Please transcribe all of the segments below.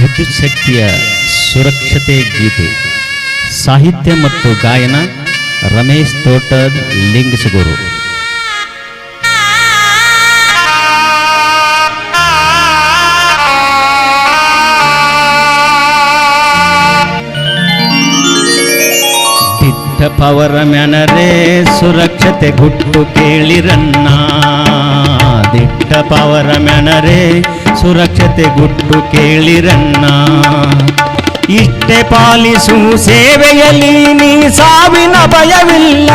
ವಿದ್ಯುತ್ ಶಕ್ತಿಯ ಸುರಕ್ಷತೆ ಗೀತೆ. ಸಾಹಿತ್ಯ ಮತ್ತು ಗಾಯನ ರಮೇಶ್ ತೋಟದ್ ಲಿಂಗಸಗೂರು. ದಿಟ್ಟ ಪವರ ಮ್ಯಾನರೇ ಸುರಕ್ಷತೆ ಗುಟ್ಟು ಕೇಳಿರನ್ನ ದಿಟ್ಟ ಪವರ ಮ್ಯಾನರೇ ಸುರಕ್ಷತೆ ಗುಟ್ಟು ಕೇಳಿರನ್ನ ಇಷ್ಟೆ ಪಾಲಿಸು ಸೇವೆಯಲ್ಲಿ ನೀ ಸಾವಿನ ಭಯವಿಲ್ಲ.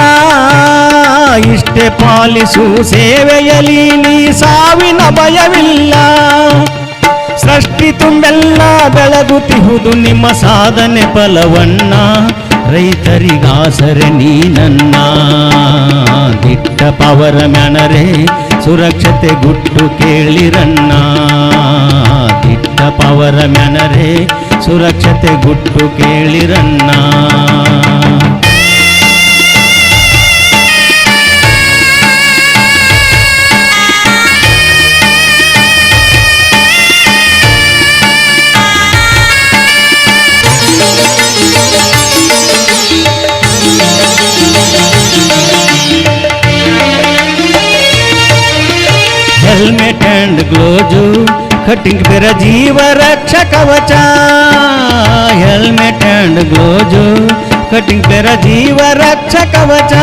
ಇಷ್ಟೆ ಪಾಲಿಸು ಸೇವೆಯಲ್ಲಿ ನೀ ಸಾವಿನ ಭಯವಿಲ್ಲ. ಸೃಷ್ಟಿ ತುಂಬೆಲ್ಲ ಬೆಳಗುತ್ತಿಹುದು ನಿಮ್ಮ ಸಾಧನೆ ಫಲವನ್ನ. ರೈತರಿಗಾಸರೆ ನೀನನ್ನ. ದಿಟ್ಟ ಪವರ ಮ್ಯಾನರೇ, ಸುರಕ್ಷತೆ ಗುಟ್ಟು ಕೇಳಿರನ್ನ ದಿಟ್ಟ ಪವರ ಮ್ಯಾನರೇ ಸುರಕ್ಷತೆ ಗುಟ್ಟು ಕೇಳಿರನ್ನ ಹೆಲ್ಮೆಟ್ ಅಂಡ್ ಗ್ಲೋಜು ಕಟಿಂಗ್ ಬೆರ ಜೀವ ರಕ್ಷ ಕವಚ ಹೆಲ್ಮೆಟ್ ಅಂಡ್ ಗ್ಲೋಜು ಕಟಿಂಗ್ ಬೆರ ಜೀವ ರಕ್ಷ ಕವಚ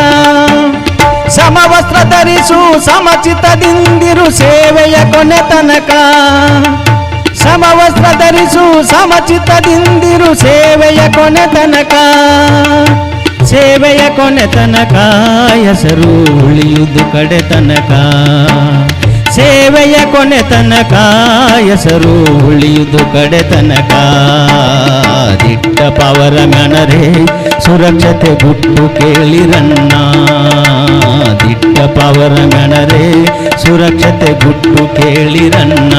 ಸಮವಸ್ತ್ರ ಧರಿಸು ಸಮಚಿತದಿಂದಿರು ಸೇವೆಯ ಕೊನೆ ತನಕ ಸಮವಸ್ತ್ರ ಧರಿಸು ಸಮಚಿತದಿಂದಿರು ಸೇವೆಯ ಕೊನೆ ತನಕ ಸೇವೆಯ ಕೊನೆ ತನಕ ಹೆಸರು ಉಳಿಯುವುದು ಕಡೆ ತನಕ ಸೇವೆಯ ಕೊನೆ ತನಕ, ಹೆಸರು ಉಳಿಯುವುದು ಕಡೆ ತನಕ. ದಿಟ್ಟ ಪವರ ಮನರೇ ಸುರಕ್ಷತೆ ಗುಟ್ಟು ಕೇಳಿರನ್ನ ದಿಟ್ಟ ಪವರ ಮನರೇ ಸುರಕ್ಷತೆ ಗುಟ್ಟು ಕೇಳಿರನ್ನ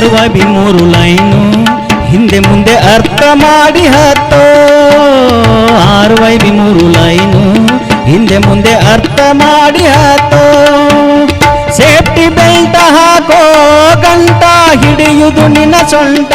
ಆರುವ ಬಿ ಮೂರು ಲೈನು, ಹಿಂದೆ ಮುಂದೆ ಅರ್ಥ ಮಾಡಿ ಹತ್ತೋ. ಆರ್ವೈ ಬಿ ಮೂರು ಲೈನು, ಹಿಂದೆ ಮುಂದೆ ಅರ್ಥ ಮಾಡಿ ಹತ್ತೋ. ಸೇಫ್ಟಿ ಬೆಲ್ಟ್ ಹಾಕೋ, ಗಂಟ ಹಿಡಿಯುವುದು ನಿನ್ನ ಸೊಂಟ.